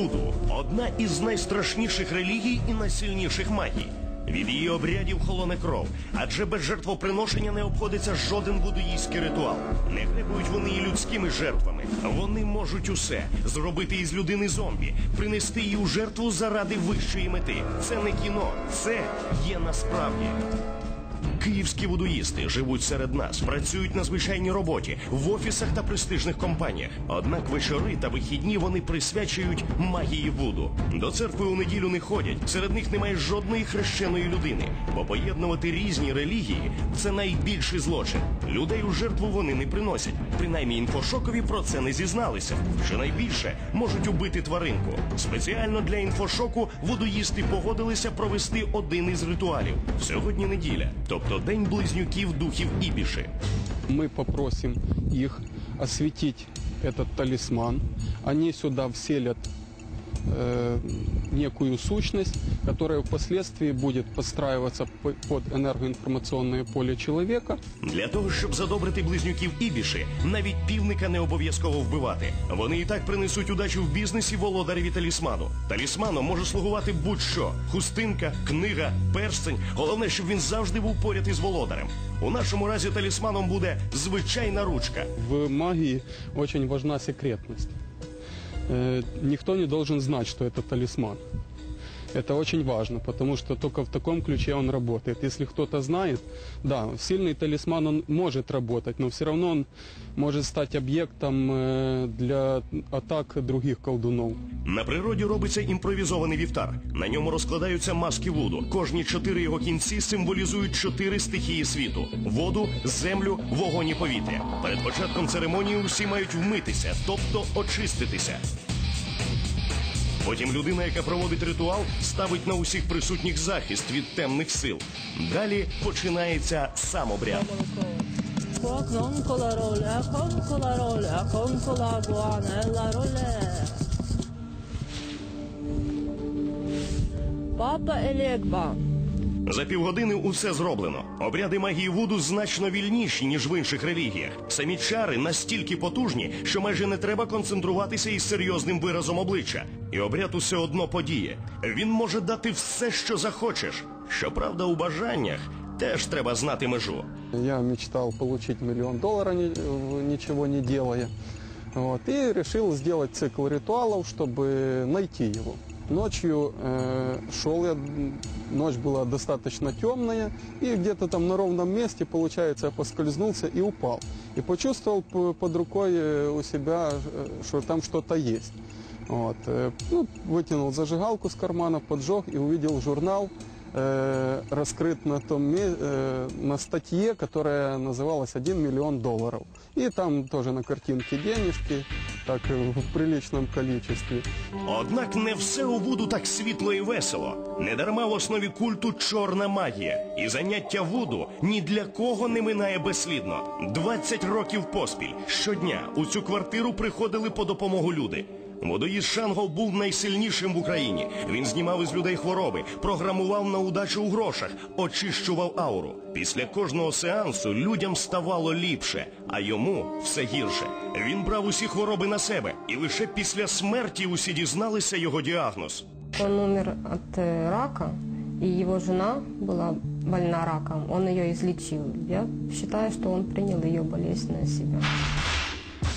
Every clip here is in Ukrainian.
Вуду одна із найстрашніших релігій і найсильніших магій. Від її обрядів холоне кров, адже без жертвоприношення не обходиться жоден вудуїстський ритуал. Не гребують вони і людськими жертвами. Вони можуть усе зробити із людини зомбі, принести її у жертву заради вищої мети. Це не кіно, це є насправді. Київські вудуїсти живуть серед нас, працюють на звичайній роботі в офісах та престижних компаніях. Однак вечори та вихідні вони присвячують магії вуду. До церкви у неділю не ходять. Серед них немає жодної хрещеної людини, бо поєднувати різні релігії це найбільший злочин. Людей у жертву вони не приносять. Принаймні інфошокові про це не зізналися. Що найбільше можуть убити тваринку. Спеціально для інфошоку вудуїсти погодилися провести один із ритуалів. Сьогодні неділя, тобто день близнюків духів Ібіши. Мы попросим их осветить этот талисман. Они сюда вселят э, некую сущность, которая впоследствии будет подстраиваться под энергоинформационное поле человека. Для того, щоб задобрити близнюків Ібіші, навіть півника не обов'язково вбивати. Вони і так принесуть удачу в бізнесі володареві талісману. Талісманом може слугувати будь-що: хустинка, книга, перстень. Головне, щоб він завжди був поряд із володарем. У нашому разі талісманом буде звичайна ручка. В магии очень важна секретность. Э, никто не должен знать, что это талисман. Это очень важно, потому что только в таком ключе он работает. Если кто-то знает, да, сильный талисман он может работать, но все равно он может стать объектом э, для атак других колдунов. На природі робиться імпровізований вівтар. На ньому розкладаються маски вуду. Кожні чотири його кінці символізують чотири стихії світу: воду, землю, вогонь і повітря. Перед початком церемонії усі мають вмитися, тобто очиститися. Потім людина, яка проводить ритуал, ставить на усіх присутніх захист від темних сил. Далі починається сам обряд. Папа Елегба. За півгодини усе зроблено. Обряди магії Вуду значно вільніші, ніж в інших релігіях. Самі чари настільки потужні, що майже не треба концентруватися із серйозним виразом обличчя. І обряд усе одно подіє. Він може дати все, що захочеш. Щоправда, у бажаннях теж треба знати межу. Я получить миллион долларов, ни- э, не делая. Вот, и решил сделать цикл ритуалов, чтобы найти его. Ночью э, шел я, м, ночь была достаточно темная, и где-то там на ровном месте, получается, я поскользнулся и упал. И почувствовал п- под рукой э, у себя, э, что там что-то есть. Вот, э, ну, вытянул зажигалку с кармана, поджег и увидел журнал, э, раскрыт на, том, ме- э, на статье, которая называлась «1 миллион долларов». И там тоже на картинке денежки, так э, в приличном количестве. Однак не все у Вуду так світло і весело. Недарма в основі культу чорна магія. І заняття Вуду ні для кого не минає безслідно. 20 років поспіль. Щодня у цю квартиру приходили по допомогу люди. Водоїзд Шанго був найсильнішим в Україні. Він знімав із людей хвороби, програмував на удачу у грошах, очищував ауру. Після кожного сеансу людям ставало ліпше, а йому все гірше. Він брав усі хвороби на себе, і лише після смерті усі дізналися його діагноз. Он умер э, рака, и его жена была больна раком. Он ее излечил. Я считаю, что он принял ее болезнь на себя.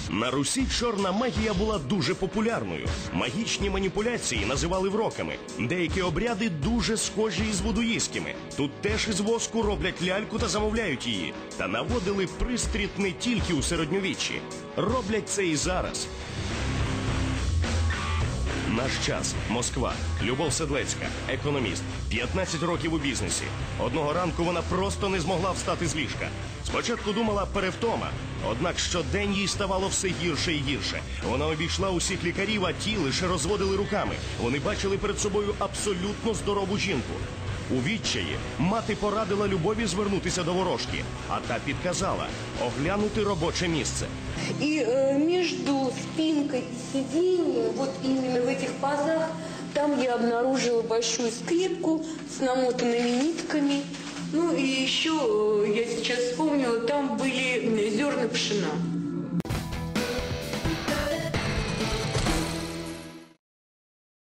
На Русі чорна магія була дуже популярною. Магічні маніпуляції називали вроками. Деякі обряди дуже схожі із вудуїстськими. Тут теж із воску роблять ляльку та замовляють її. Та наводили пристріт не тільки у середньовіччі. Роблять це і зараз. Наш час, Москва, Любов Седлецька, економіст, 15 років у бізнесі. Одного ранку вона просто не змогла встати з ліжка. Спочатку думала перевтома, однак щодень їй ставало все гірше і гірше. Вона обійшла усіх лікарів, а ті лише розводили руками. Вони бачили перед собою абсолютно здорову жінку. У відчаї мати порадила любові звернутися до ворожки, а та підказала оглянути робоче місце. И э, между спинкой и сиденьем, вот именно в этих пазах, там я обнаружила большую скрипку с намотанными нитками. Ну и еще, э, я сейчас вспомнила, там были зерна пшена.